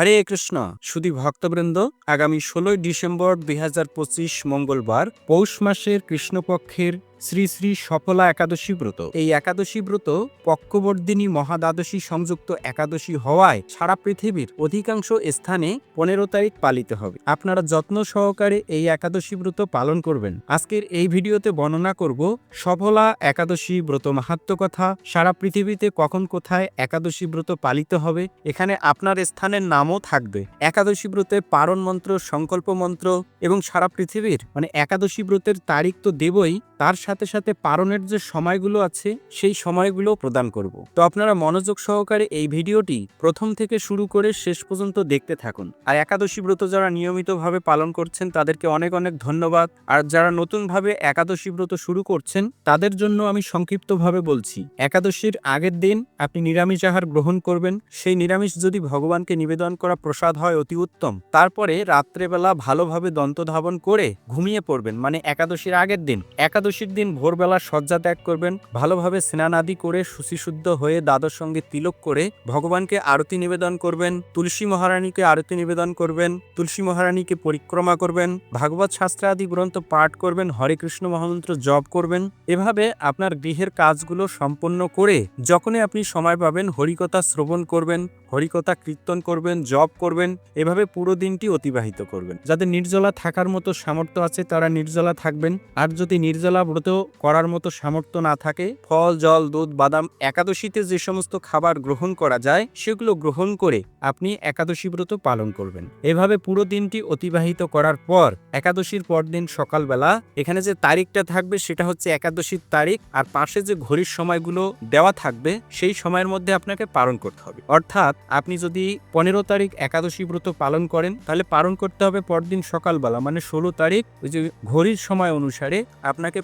হরে কৃষ্ণ। সুদী ভক্তবৃন্দ আগামী ষোলোই ডিসেম্বর দুই হাজার পঁচিশ মঙ্গলবার পৌষ মাসের কৃষ্ণপক্ষের শ্রী শ্রী সফলা একাদশী ব্রত। এই একাদশী ব্রত পক্ষবর্ধিনী মহাদ্বাদশী সংযুক্ত একাদশী হওয়ায় সারা পৃথিবীর অধিকাংশ স্থানে পনেরো তারিখ পালিত হবে। আপনারা যত্ন সহকারে এই একাদশী ব্রত পালন করবেন। আজকের এই ভিডিওতে বর্ণনা করব সফলা একাদশী ব্রত মাহাত্ম কথা। সারা পৃথিবীতে কখন কোথায় একাদশী ব্রত পালিত হবে, এখানে আপনার স্থানের নামও থাকবে। একাদশী ব্রতে পারণ মন্ত্র, সংকল্প মন্ত্র এবং সারা পৃথিবীর মানে একাদশী ব্রতের তারিখ তো দেবই, তার সাথে সাথে সাথে পারণের যে সময়গুলো আছে, সেই সময়গুলো প্রদান করব। তো আপনারা মনোযোগ সহকারে এই ভিডিওটি প্রথম থেকে শুরু করে শেষ পর্যন্ত দেখতে থাকুন। আর একাদশী ব্রত যারা নিয়মিতভাবে পালন করছেন, তাদেরকে অনেক অনেক ধন্যবাদ। আর যারা নতুনভাবে একাদশী ব্রত শুরু করছেন, তাদের জন্য আমি সংক্ষিপ্তভাবে বলছি, একাদশীর আগের দিন আপনি নিরামিষ আহার গ্রহণ করবেন। সেই নিরামিষ যদি ভগবানকে নিবেদন করা প্রসাদ হয় অতি উত্তম। তারপরে রাত্রেবেলা ভালোভাবে দন্তধাবন করে ঘুমিয়ে পড়বেন মানে একাদশীর আগের দিন। একাদশীর দিন ভোরবেলা শয্যা ত্যাগ করবেন, ভালোভাবে স্নান আদি করে শুচিশুদ্ধ হয়ে দাদর সঙ্গে তিলক করে ভগবানকে আরতি নিবেদন করবেন, তুলসী মহারানীকে আরতি নিবেদন করবেন, তুলসী মহারানীকে পরিক্রমা করবেন, ভাগবত শাস্ত্র আদি গ্রন্থ পাঠ করবেন, হরে কৃষ্ণ মহামন্ত্র জপ করবেন। এভাবে আপনার গৃহের কাজগুলো সম্পন্ন করে যখনই আপনি সময় পাবেন হরিকথা শ্রবণ করবেন, হরিকথা কীর্তন করবেন, জপ করবেন, এভাবে পুরো দিনটি অতিবাহিত করবেন। যাদের নির্জলা থাকার মতো সামর্থ্য আছে তারা নির্জলা থাকবেন, আর যদি নির্জলা ব্রত করার মতো সামর্থ্য না থাকে। ফল, জল, দুধ, বাদাম একাদশীতে যে সমস্ত খাবার গ্রহণ করা যায়, সেগুলো গ্রহণ করে আপনি একাদশী ব্রত পালন করবেন। এভাবে পুরো দিনটি অতিবাহিত করার পর একাদশীর পরদিন সকালবেলা এখানে যে তারিখটা থাকবে সেটা হচ্ছে একাদশীর তারিখ আর পাশে যে ঘড়ির সময়গুলো দেওয়া থাকবে সেই সময়ের মধ্যে আপনাকে পালন করতে হবে। অর্থাৎ আপনি যদি পনেরো তারিখ একাদশী ব্রত পালন করেন, তাহলে পালন করতে হবে পরদিন সকালবেলা মানে ষোলো তারিখ ওই যে ঘড়ির সময় অনুসারে আপনাকে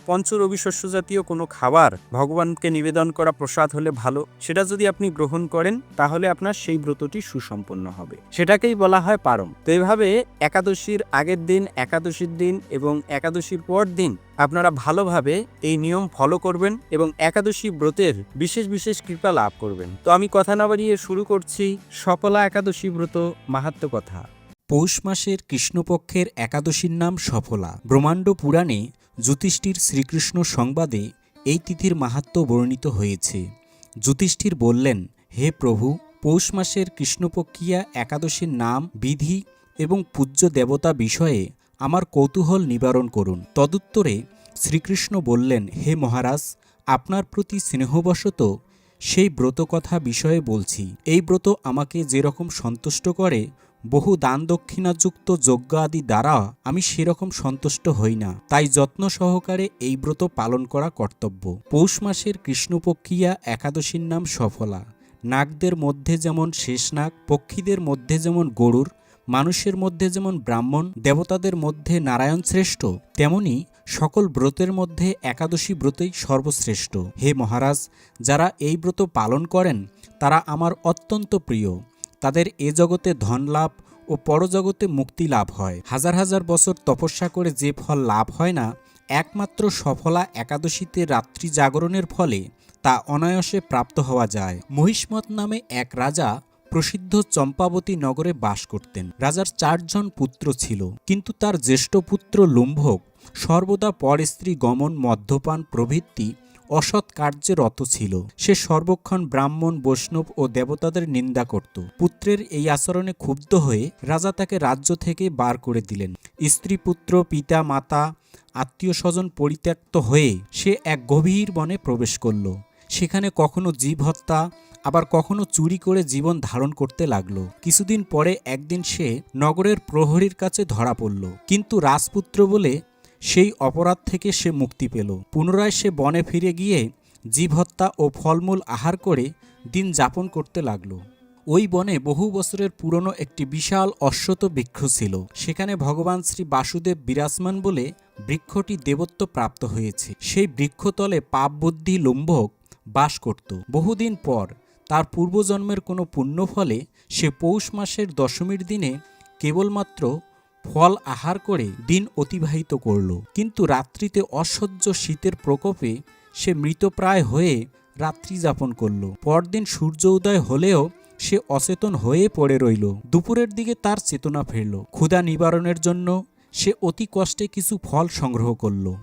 শস্য জাতীয় কোনো খাবার ভগবানকে নিবেদন করা প্রসাদ হলে ভালো। সেটা যদি আপনি গ্রহণ করেন, তাহলে আপনার সেই ব্রতটি সুসম্পন্ন হবে। সেটাকেই বলা হয় পারম। তো এভাবে একাদশীর আগের দিন, একাদশীর দিন এবং একাদশীর পর দিন আপনারা ভালোভাবে এই নিয়ম ফলো করবেন এবং একাদশী ব্রতের বিশেষ বিশেষ কৃপা লাভ করবেন। তো আমি কথা না বাড়িয়ে শুরু করছি সফলা একাদশী ব্রত মাহাত্ম কথা। পৌষ মাসের কৃষ্ণপক্ষের একাদশীর নাম সফলা। ব্রহ্মাণ্ড পুরাণে যুধিষ্ঠির শ্রীকৃষ্ণ সংবাদে এই তিথির মাহাত্ম্য বর্ণিত হয়েছে। যুধিষ্ঠির বললেন, হে প্রভু, পৌষ মাসের কৃষ্ণপক্ষিয়া একাদশীর নাম, বিধি এবং পূজ্য দেবতা বিষয়ে আমার কৌতূহল নিবারণ করুন। তদুত্তরে শ্রীকৃষ্ণ বললেন, হে মহারাজ, আপনার প্রতি স্নেহবশত সেই ব্রত কথা বিষয়ে বলছি। এই ব্রত আমাকে যেরকম সন্তুষ্ট করে বহু দান দক্ষিণাযুক্ত যজ্ঞ আদি দ্বারা আমি সেরকম সন্তুষ্ট হই না। তাই যত্ন সহকারে এই ব্রত পালন করা কর্তব্য। পৌষ মাসের কৃষ্ণপক্ষিয়া একাদশীর নাম সফলা। নাগদের মধ্যে যেমন শেষনাগ পক্ষীদের মধ্যে যেমন গরুর, মানুষের মধ্যে যেমন ব্রাহ্মণ, দেবতাদের মধ্যে নারায়ণ শ্রেষ্ঠ, তেমনি সকল ব্রতের মধ্যে একাদশী ব্রতই সর্বশ্রেষ্ঠ। হে মহারাজ, যারা এই ব্রত পালন করেন, তারা আমার অত্যন্ত প্রিয়। তাদের এ জগতে ধন লাভ ও পরজগতে মুক্তি লাভ হয়। হাজার হাজার বছর তপস্যা করে যে ফল লাভ হয় না, একমাত্র সফলা একাদশীতে রাত্রি জাগরণের ফলে তা অনায়াসে প্রাপ্ত হওয়া যায়। মহিষ্মত নামে এক রাজা প্রসিদ্ধ চম্পাবতী নগরে বাস করতেন। রাজার চারজন পুত্র ছিল, কিন্তু তার জ্যেষ্ঠ পুত্র লুম্ভক সর্বদা পরস্ত্রী গমন, মদ্যপান প্রভৃতি অসৎ কার্যে রত ছিল। সে সর্বক্ষণ ব্রাহ্মণ, বৈষ্ণব ও দেবতাদের নিন্দা করত। পুত্রের এই আচরণে ক্ষুব্ধ হয়ে রাজা তাকে রাজ্য থেকে বার করে দিলেন। স্ত্রী, পুত্র, পিতা, মাতা, আত্মীয় স্বজন পরিত্যক্ত হয়ে সে এক গভীর বনে প্রবেশ করল। সেখানে কখনো জীব হত্যা, আবার কখনো চুরি করে জীবন ধারণ করতে লাগল। কিছুদিন পরে একদিন সে নগরের প্রহরীর কাছে ধরা পড়ল। কিন্তু রাজপুত্র বলে সেই অপরাধ থেকে সে মুক্তি পেল। পুনরায় সে বনে ফিরে গিয়ে জীব হত্যা ও ফলমূল আহার করে দিন যাপন করতে লাগল। ওই বনে বহু বছরের পুরনো একটি বিশাল অশ্বত বৃক্ষ ছিল। সেখানে ভগবান শ্রী বাসুদেব বিরাজমান বলে বৃক্ষটি দেবত্ব প্রাপ্ত হয়েছে। সেই বৃক্ষতলে পাপ বুদ্ধি লম্ভক বাস করত। বহুদিন পর তার পূর্বজন্মের কোনো পুণ্য ফলে সে পৌষ মাসের দশমীর দিনে কেবলমাত্র ফল আহার করে দিন অতিবাহিত করল। কিন্তু রাত্রিতে অসহ্য শীতের প্রকোপে সে মৃতপ্রায় হয়ে রাত্রি যাপন করল। পরদিন সূর্য উদয় হলেও সে অচেতন হয়ে পড়ে রইল। দুপুরের দিকে তার চেতনা ফিরল। ক্ষুধা নিবারণের জন্য সে অতি কষ্টে কিছু ফল সংগ্রহ করল।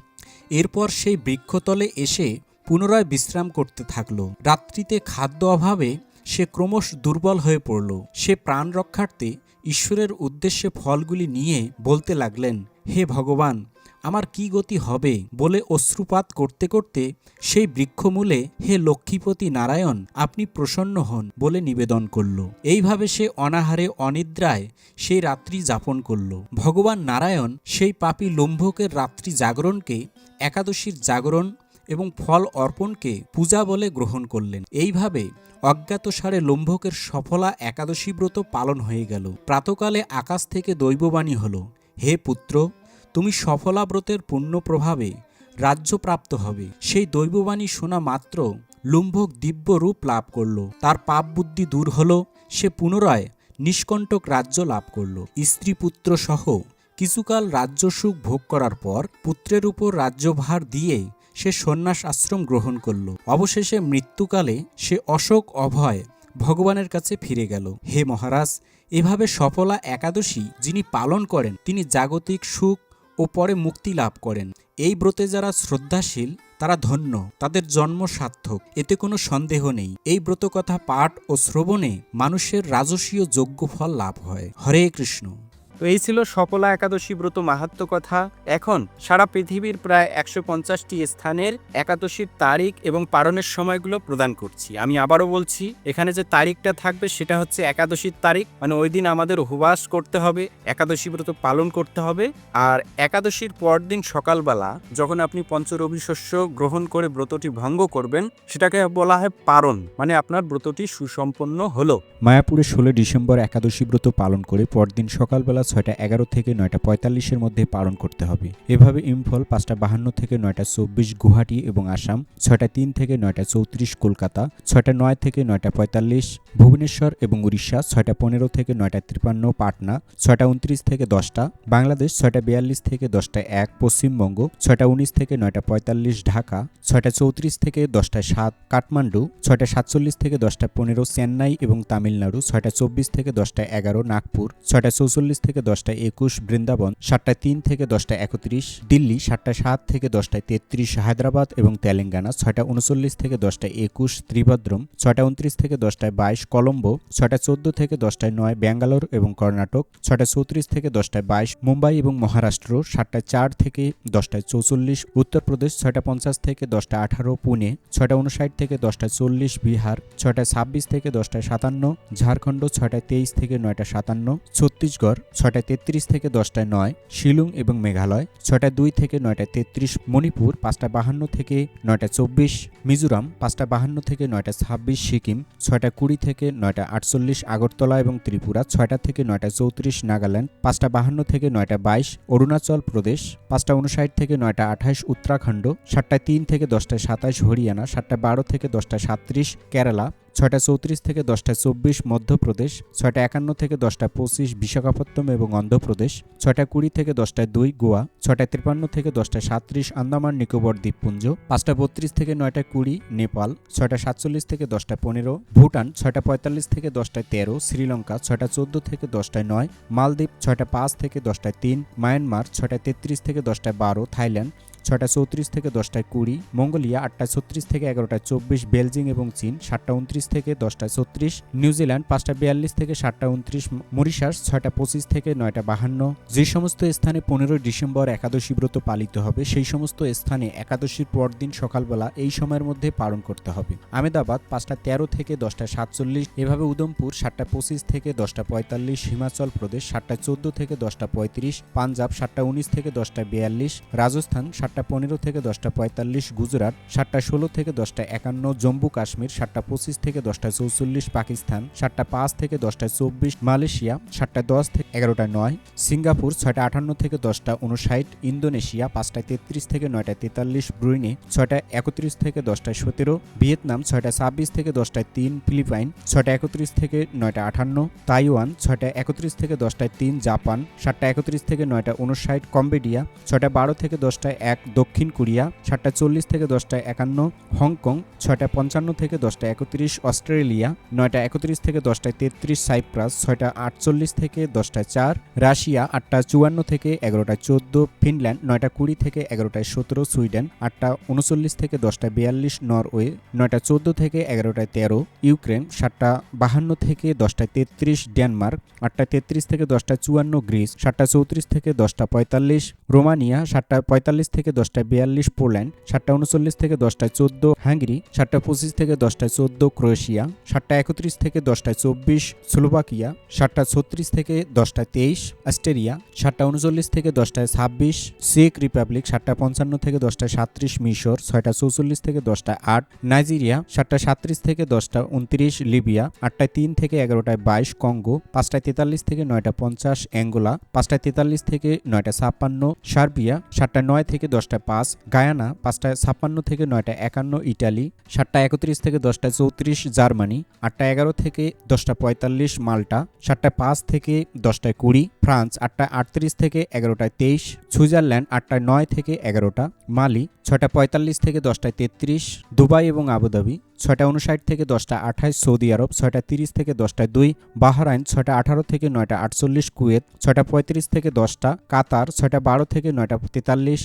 এরপর সেই বৃক্ষতলে এসে পুনরায় বিশ্রাম করতে থাকল। রাত্রিতে খাদ্য অভাবে সে ক্রমশ দুর্বল হয়ে পড়ল। সে প্রাণ রক্ষার্থে ঈশ্বরের উদ্দেশ্যে ফলগুলি নিয়ে বলতে লাগলেন, হে ভগবান, আমার কি গতি হবে? বলে অশ্রুপাত করতে করতে সেই বৃক্ষমূলে, হে লক্ষ্মীপতি নারায়ণ, আপনি প্রসন্ন হন বলে নিবেদন করল। এইভাবে সে অনাহারে অনিদ্রায় সেই রাত্রি যাপন করল। ভগবান নারায়ণ সেই পাপী লম্ভকের রাত্রি জাগরণকে একাদশীর জাগরণ এবং ফল অর্পণকে পূজা বলে গ্রহণ করলেন। এইভাবে অজ্ঞাতসারে লম্ভকের সফলা একাদশী ব্রত পালন হয়ে গেল। প্রাতকালে আকাশ থেকে দৈববাণী হল, হে পুত্র, তুমি সফলা ব্রতের পূর্ণ প্রভাবে রাজ্যপ্রাপ্ত হবে। সেই দৈববাণী শোনা মাত্র লুম্ভক দিব্য রূপ লাভ করল। তার পাপ বুদ্ধি দূর হল, সে পুনরায় নিষ্কণ্টক রাজ্য লাভ করল। স্ত্রী পুত্র সহ কিছুকাল রাজ্যসুখ ভোগ করার পর পুত্রের উপর রাজ্যভার দিয়ে সে সন্ন্যাস আশ্রম গ্রহণ করল। অবশেষে মৃত্যুকালে সে অশোক অভয় ভগবানের কাছে ফিরে গেল। হে মহারাজ, এভাবে সফলা একাদশী যিনি পালন করেন, তিনি জাগতিক সুখ ও পরে মুক্তি লাভ করেন। এই ব্রতে যারা শ্রদ্ধাশীল, তারা ধন্য, তাদের জন্ম সার্থক, এতে কোনো সন্দেহ নেই। এই ব্রতকথা পাঠ ও শ্রবণে মানুষের রাজসীয় যোগ্য ফল লাভ হয়। হরে কৃষ্ণ। তো এই ছিল সফলা একাদশী ব্রত মাহাত্ম কথা। এখন সারা পৃথিবীর প্রায় একশো পঞ্চাশটি স্থানের একাদশীর তারিখ এবং পালনের সময়গুলো প্রদান করছি। আমি আবারও বলছি, এখানে যে তারিখটা থাকবে সেটা হচ্ছে একাদশীর তারিখ। মানে ওই দিন আমাদের উপবাস করতে হবে, একাদশী ব্রত পালন করতে হবে। আর একাদশীর পরদিন সকালবেলা যখন আপনি পঞ্চরবি শস্য গ্রহণ করে ব্রতটি ভঙ্গ করবেন, সেটাকে বলা হয় পারণ। মানে আপনার ব্রতটি সুসম্পন্ন হলো। মায়াপুরে ষোলো ডিসেম্বর একাদশী ব্রত পালন করে পরদিন সকালবেলা ছয়টা এগারো থেকে নয়টা পঁয়তাল্লিশের মধ্যে পালন করতে হবে। এভাবে ইম্ফল পাঁচটা বাহান্ন থেকে নয়টা চব্বিশ গুয়াহাটি এবং আসাম, ছয়টা তিন থেকে নয়টা চৌত্রিশ কলকাতা, ছয়টা নয় থেকে নয়টা পঁয়তাল্লিশ ভুবনেশ্বর এবং উড়িষ্যা, ছয়টা পনেরো থেকে নয়টা তিপ্পান্ন পাটনা, ছয়টা উনত্রিশ থেকে দশটা বাংলাদেশ, ছয়টা বিয়াল্লিশ থেকে দশটা এক পশ্চিমবঙ্গ, ছয়টা উনিশ থেকে নয়টা পঁয়তাল্লিশ ঢাকা, ছয়টা চৌত্রিশ থেকে দশটা সাত কাঠমান্ডু, ছয়টা সাতচল্লিশ থেকে দশটা পনেরো চেন্নাই এবং তামিলনাড়ু, ছয়টা চব্বিশ থেকে দশটা এগারো নাগপুর, ছয়টা চৌচল্লিশ থেকে দশটা একুশ বৃন্দাবন সাতটায় তিন থেকে দশটা একত্রিশ দিল্লি সাতটায় সাত থেকে দশটায় তেত্রিশ হায়দ্রাবাদ এবং তেলেঙ্গানা ছয়টা উনচল্লিশ থেকে দশটা একুশ ত্রিভদ্রম ছয়টা উনত্রিশ থেকে দশটায় বাইশ কলম্বো ছয়টা চোদ্দ থেকে দশটায় নয় ব্যাঙ্গালোর এবং কর্ণাটক ছয়টা চৌত্রিশ থেকে দশটায় বাইশ মুম্বাই এবং মহারাষ্ট্র সাতটায় চার থেকে দশটায় চৌচল্লিশ উত্তরপ্রদেশ ছয়টা পঞ্চাশ থেকে দশটা আঠারো পুনে ছয়টা উনষাট থেকে দশটায় চল্লিশ বিহার ছয়টা ছাব্বিশ থেকে দশটায় সাতান্ন ঝাড়খণ্ড ছয়টায় তেইশ থেকে নয়টা সাতান্ন ছত্তিশগড় ছয়টায় তেত্রিশ থেকে দশটায় নয়, শিলং এবং মেঘালয় ছয়টা দুই থেকে নয়টা তেত্রিশ, মণিপুর পাঁচটা বাহান্ন থেকে নয়টা চব্বিশ, মিজোরাম পাঁচটা বাহান্ন থেকে নয়টা ছাব্বিশ, সিকিম ছয়টা কুড়ি থেকে নয়টা আটচল্লিশ, আগরতলা এবং ত্রিপুরা, ছয়টা থেকে নয়টা চৌত্রিশ, নাগাল্যান্ড পাঁচটা বাহান্ন থেকে নয়টা বাইশ, অরুণাচল প্রদেশ পাঁচটা উনষাট থেকে নয়টা আঠাশ উত্তরাখণ্ড, সাতটায় তিন থেকে দশটায় সাতাশ হরিয়ানা সাতটা বারো থেকে দশটায় সাতত্রিশ, কেরালা ছয়টা চৌত্রিশ থেকে দশটা চব্বিশ মধ্যপ্রদেশ, ছয়টা একান্ন থেকে দশটা পঁচিশ বিশাখাপত্তনম এবং অন্ধ্রপ্রদেশ, ছয়টা কুড়ি থেকে দশটায় দুই গোয়া, ছয়টা তিপ্পান্ন থেকে দশটা সাতত্রিশ আন্দামান, নিকোবর দ্বীপপুঞ্জ, পাঁচটা বত্রিশ থেকে নয়টা কুড়ি নেপাল, ছয়টা সাতচল্লিশ থেকে দশটা পনেরো ভুটান, ছয়টা পঁয়তাল্লিশ থেকে দশটায় তেরো শ্রীলঙ্কা, ছয়টা চোদ্দ থেকে দশটায় নয় মালদ্বীপ, ছয়টা পাঁচ থেকে দশটায় তিন মায়ানমার, ছয়টা তেত্রিশ থেকে দশটায় বারো থাইল্যান্ড ছয়টা চৌত্রিশ থেকে দশটায় কুড়ি, মঙ্গোলিয়া আটটা ছত্রিশ থেকে এগারোটায় চব্বিশ, বেলজিং এবং চীন সাতটা উনত্রিশ থেকে দশটায় ছত্রিশ, নিউজিল্যান্ড পাঁচটা বিয়াল্লিশ থেকে সাতটা উনত্রিশ মরিশাস ছয়টা পঁচিশ থেকে নয়টা বাহান্ন। যে সমস্ত স্থানে পনেরোই ডিসেম্বর একাদশী ব্রত পালিত হবে, সেই সমস্ত স্থানে একাদশীর পরদিন সকালবেলা এই সময়ের মধ্যে পালন করতে হবে। আমেদাবাদ পাঁচটা তেরো থেকে দশটা সাতচল্লিশ, এভাবে উদমপুর সাতটা পঁচিশ থেকে দশটা পঁয়তাল্লিশ, হিমাচল প্রদেশ সাতটা চোদ্দ থেকে দশটা পঁয়ত্রিশ, পাঞ্জাব সাতটা উনিশ থেকে দশটা বিয়াল্লিশ, রাজস্থান সাতটা পনেরো থেকে দশটা পঁয়তাল্লিশ, গুজরাট সাতটা ষোলো থেকে দশটা একান্ন, জম্মু কাশ্মীর সাতটা পঁচিশ থেকে দশটা চৌচল্লিশ, পাকিস্তান সাতটা পাঁচ থেকে দশটা চব্বিশ, মালয়েশিয়া সাতটা দশ থেকে এগারোটা নয়, সিঙ্গাপুর ছয়টা আটান্ন থেকে দশটা উনষাট ইন্দোনেশিয়া পাঁচটা তেত্রিশ থেকে নয়টা তেতাল্লিশ, ব্রুইনে ছয়টা একত্রিশ থেকে দশটায় সতেরো, ভিয়েতনাম ছয়টা ছাব্বিশ থেকে দশটায় তিন, ফিলিপাইন ছয়টা একত্রিশ থেকে নয়টা আটান্ন, তাইওয়ান ছয়টা একত্রিশ থেকে দশটায় তিন, জাপান সাতটা একত্রিশ থেকে নয়টা উনষাট কম্বোডিয়া ছয়টা বারো থেকে দশটায় এক দক্ষিণ কোরিয়া, সাতটা চল্লিশ থেকে দশটা একান্ন, হংকং, ছয়টা পঞ্চান্ন থেকে দশটা একত্রিশ, অস্ট্রেলিয়া, নয়টা একত্রিশ থেকে দশটায় তেত্রিশ, সাইপ্রাস, ছয়টা আটচল্লিশ থেকে দশটায় চার, রাশিয়া, আটটা চুয়ান্ন থেকে এগারোটায় চোদ্দ, ফিনল্যান্ড, নয়টা কুড়ি থেকে এগারোটায় সতেরো, সুইডেন, আটটা উনচল্লিশ থেকে দশটায় বিয়াল্লিশ, নরওয়ে, নয়টা চোদ্দ থেকে এগারোটায় তেরো, ইউক্রেন, সাতটা বাহান্ন থেকে দশটায় তেত্রিশ, ডেনমার্ক, আটটা তেত্রিশ থেকে দশটা চুয়ান্ন, গ্রিস, সাতটা চৌত্রিশ থেকে দশটা পঁয়তাল্লিশ, রোমানিয়া, সাতটা পঁয়তাল্লিশ থেকে দশটায় বিয়াল্লিশ পোল্যান্ড সাতটা উনচল্লিশ থেকে দশটায় চোদ্দ হাঙ্গেরি সাতটা পঁচিশ থেকে দশটায় চোদ্দ ক্রোয়েশিয়া সাতটা একত্রিশ থেকে দশটায় চব্বিশ স্লোভাকিয়া সাতটা ছত্রিশ থেকে দশটায় তেইশ অস্ট্রেলিয়া সাতটা উনচল্লিশ থেকে দশটায় ছাব্বিশ চেক রিপাবলিক সাতটা পঞ্চান্ন থেকে দশটায় সাত্রিশ মিশর ছয়টা চৌচল্লিশ থেকে দশটায় আট নাইজেরিয়া সাতটা সাত্রিশ থেকে দশটা উনত্রিশ লিবিয়া, আটটায় তিন থেকে এগারোটায় বাইশ কঙ্গো, পাঁচটায় তেতাল্লিশ থেকে নয়টা পঞ্চাশ অ্যাঙ্গোলা, পাঁচটায় তেতাল্লিশ থেকে নয়টা ছাপ্পান্ন সার্বিয়া সাতটা নয় থেকে দশটায় পাঁচ, গায়ানা পাঁচটায় ছাপ্পান্ন থেকে নয়টা একান্ন, ইটালি সাতটা একত্রিশ থেকে দশটায় চৌত্রিশ, জার্মানি আটটা এগারো থেকে দশটা পঁয়তাল্লিশ, মাল্টা সাতটায় পাঁচ থেকে দশটায় কুড়ি, ফ্রান্স আটটা আটত্রিশ থেকে এগারোটায় তেইশ, সুইজারল্যান্ড আটটায় নয় থেকে এগারোটা, মালি ছয়টা পঁয়তাল্লিশ থেকে দশটায় তেত্রিশ, দুবাই এবং আবুধাবি ছয়টা উনষাট থেকে দশটা আঠাশ, সৌদি আরব ছয়টা তিরিশ থেকে দশটায় দুই, বাহরাইন ছয়টা আঠারো থেকে নয়টা আটচল্লিশ, কুয়েত ছয়টা পঁয়ত্রিশ থেকে দশটা, কাতার ছয়টা বারো থেকে নয়টা তেতাল্লিশ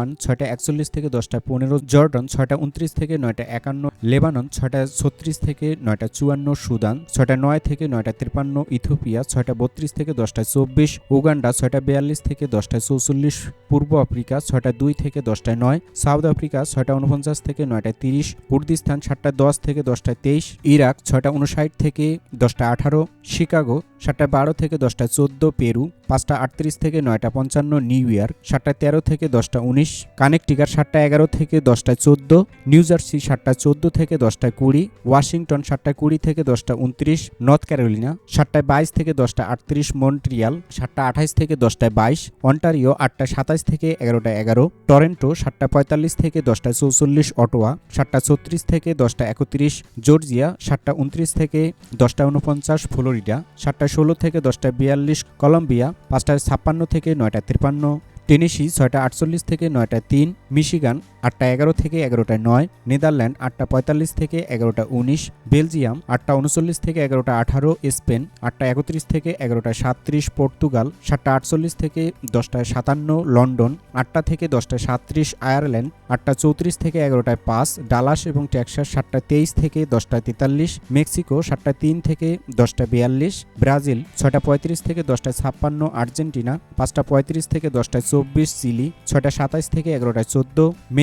ওমান, ছয়টা একচল্লিশ থেকে দশটা পনেরো, জর্ডন, ছয়টা উনত্রিশ থেকে নয়টা একান্ন, লেবানন, ছয়টা ছত্রিশ থেকে নয়টা চুয়ান্ন, সুদান, ছয়টা নয় থেকে নয়টা তিপ্পান্ন ইথোপিয়া ছয়টা বত্রিশ থেকে দশটায় চব্বিশ, উগান্ডা, ছয়টা বিয়াল্লিশ থেকে দশটা চৌচল্লিশ, পূর্ব আফ্রিকা, ছয়টা দুই থেকে দশটায় নয়, সাউথ আফ্রিকা, ছয়টা উনপঞ্চাশ থেকে নয়টায় তিরিশ, কুর্দিস্তান, সাতটা দশ থেকে দশটায় তেইশ, ইরাক, ছয়টা উনষাট থেকে দশটা আঠারো, শিকাগো সাতটা বারো থেকে দশটা চোদ্দ পেরু, পাঁচটা আটত্রিশ থেকে নয়টা পঞ্চান্ন নিউ ইয়র্ক সাতটা তেরো থেকে দশটা উনিশ, কানেকটিকার সাতটা এগারো থেকে দশটায় চোদ্দ, নিউ জার্সি সাতটা চোদ্দ থেকে দশটায় কুড়ি, ওয়াশিংটন সাতটা কুড়ি থেকে দশটা উনত্রিশ, নর্থ ক্যারোলিনা সাতটায় বাইশ থেকে দশটা আটত্রিশ, মন্ট্রিয়াল সাতটা আঠাইশ থেকে দশটায় বাইশ, অন্টারিও আটটা সাতাইশ থেকে এগারোটা এগারো, টরেন্টো সাতটা পঁয়তাল্লিশ থেকে দশটা চৌচল্লিশ, অটোয়া সাতটা ছত্রিশ থেকে দশটা একত্রিশ, জর্জিয়া সাতটা উনত্রিশ থেকে দশটা উনপঞ্চাশ, ফ্লোরিডা সাতটা ষোলো থেকে দশটা বিয়াল্লিশ কলম্বিয়া, পাঁচটা ছাপ্পান্ন থেকে নয়টা তিপ্পান্ন, টেনেসি ছয়টা আটচল্লিশ থেকে নয়টা তিন, মিশিগান আটটা এগারো থেকে এগারোটায় নয়, নেদারল্যান্ড আটটা পঁয়তাল্লিশ থেকে এগারোটা উনিশ, বেলজিয়াম আটটা উনচল্লিশ থেকে এগারোটা আঠারো, স্পেন আটটা একত্রিশ থেকে এগারোটা সাতত্রিশ, পর্তুগাল সাতটা আটচল্লিশ থেকে দশটায় সাতান্ন, লন্ডন আটটা থেকে দশটায় সাতত্রিশ, আয়ারল্যান্ড আটটা চৌত্রিশ থেকে এগারোটায় পাঁচ, ডালাস এবং টেক্সাস সাতটা তেইশ থেকে দশটা তেতাল্লিশ, মেক্সিকো সাতটা তিন থেকে দশটা বিয়াল্লিশ, ব্রাজিল ছয়টা পঁয়ত্রিশ থেকে দশটায় ছাপ্পান্ন, আর্জেন্টিনা পাঁচটা পঁয়ত্রিশ থেকে দশটায় চব্বিশ, চিলি ছয়টা সাতাইশ থেকে এগারোটায় চোদ্দ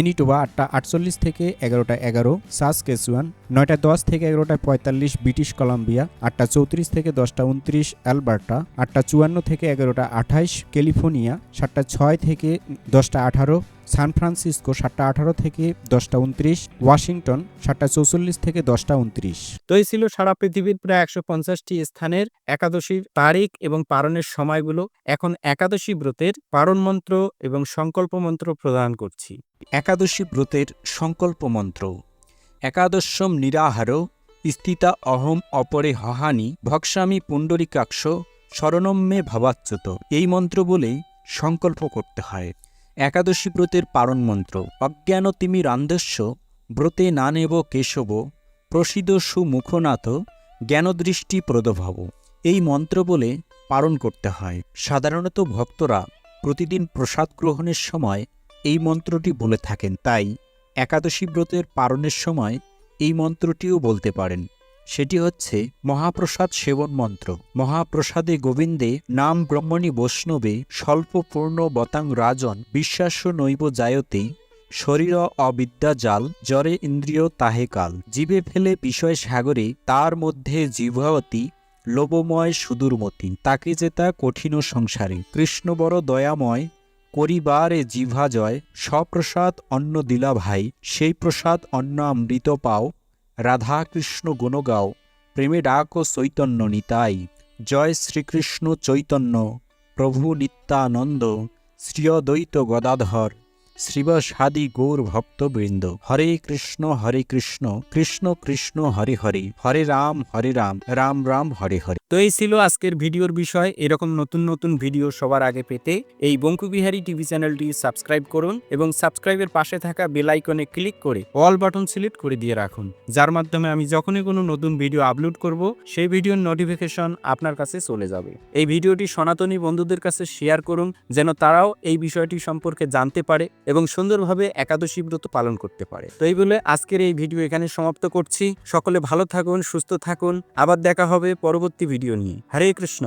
মেনিটোবা আটটা আটচল্লিশ থেকে এগারোটা এগারো, সাস কেসুয়ান, নয়টা দশ থেকে এগারোটা পঁয়তাল্লিশ ব্রিটিশ কলাম্বিয়া, আটটা চৌত্রিশ থেকে দশটা উনত্রিশ অ্যালবার্টা, আটটা চুয়ান্ন থেকে এগারোটা আঠাইশ ক্যালিফোর্নিয়া, সাতটা ছয় থেকে দশটা আঠারো সান ফ্রান্সিসকো সাতটা আঠারো থেকে দশটা উনত্রিশ ওয়াশিংটন সাতটা চৌচল্লিশ থেকে দশটা উনত্রিশ। তো এই ছিল সারা পৃথিবীর প্রায় একশো পঞ্চাশটি স্থানের একাদশীর তারিখ এবং পারণের সময়গুলো। এখন একাদশী ব্রতের পারণ মন্ত্র এবং সংকল্প মন্ত্র প্রদান করছি। একাদশী ব্রতের সংকল্প মন্ত্র। একাদশম নিরাহার স্থিতা অহম অপরে হহানি ভক্সামি পুণ্ডরিকাক্ষ শরণম মে ভাবাচ্যুত। এই মন্ত্র বলেই সংকল্প করতে হয়। একাদশী ব্রতের পারণ মন্ত্র। অজ্ঞান তিমি রান্ধস্য, ব্রতে না নেব কেশব প্রসিদ সুমুখনাথ, জ্ঞানদৃষ্টি প্রদভব। এই মন্ত্র বলে পালন করতে হয়। সাধারণত ভক্তরা প্রতিদিন প্রসাদ গ্রহণের সময় এই মন্ত্রটি বলে থাকেন। তাই একাদশী ব্রতের পারণের সময় এই মন্ত্রটিও বলতে পারেন। সেটি হচ্ছে মহাপ্রসাদ সেবন মন্ত্র। মহাপ্রসাদে গোবিন্দে নাম ব্রহ্মণী বৈষ্ণবে স্বল্পপূর্ণ বতাং রাজন বিশ্বাস্য নৈব জায়তে শরীর অবিদ্যা জাল জ্বরে ইন্দ্রিয় তাহে কাল। জীবে ফেলে বিষয় সাগরে তার মধ্যে জিভাবতী লোবময় সুদূরমতি। তাকে যেতা কঠিন সংসারে। কৃষ্ণ বড় দয়াময় করিবারে জিভা জয়। সপ্রসাদ অন্ন দিলা ভাই। সেই প্রসাদ অন্ন অমৃত পাও। রাধা কৃষ্ণ গুণগাও প্রেমে ডাক চৈতন্য নিতাই। জয় শ্রীকৃষ্ণ চৈতন্য প্রভু নিত্যানন্দ শ্রীয়দ্বৈত গদাধর। শ্রীবাস হাদি গৌর ভক্তবৃন্দ হরে কৃষ্ণ হরে কৃষ্ণ কৃষ্ণ কৃষ্ণ, হরে হরে। হরে রাম হরে রাম রাম রাম, হরে হরে। তো এই ছিল আজকের ভিডিওর বিষয়। এরকম নতুন নতুন ভিডিও সবার আগে পেতে এই বঙ্কুবিহারী টিভি চ্যানেলটি সাবস্ক্রাইব করুন এবং সাবস্ক্রাইবের পাশে থাকা বেল আইকনে ক্লিক করে অল বাটন সিলেক্ট করে দিয়ে রাখুন, যার মাধ্যমে আমি যখনই কোনো নতুন ভিডিও আপলোড করব, সেই ভিডিওর নোটিফিকেশন আপনার কাছে চলে যাবে। এই ভিডিওটি সনাতনী বন্ধুদের কাছে শেয়ার করুন, যেন তারাও এই বিষয়টি সম্পর্কে জানতে পারে। এবং সুন্দরভাবে একাদশী ব্রত পালন করতে পারে। তো এই বলে আজকের এই ভিডিও এখানে সমাপ্ত করছি। সকলে ভালো থাকুন, সুস্থ থাকুন। আবার দেখা হবে পরবর্তী ভিডিও নিয়ে। হরে কৃষ্ণ।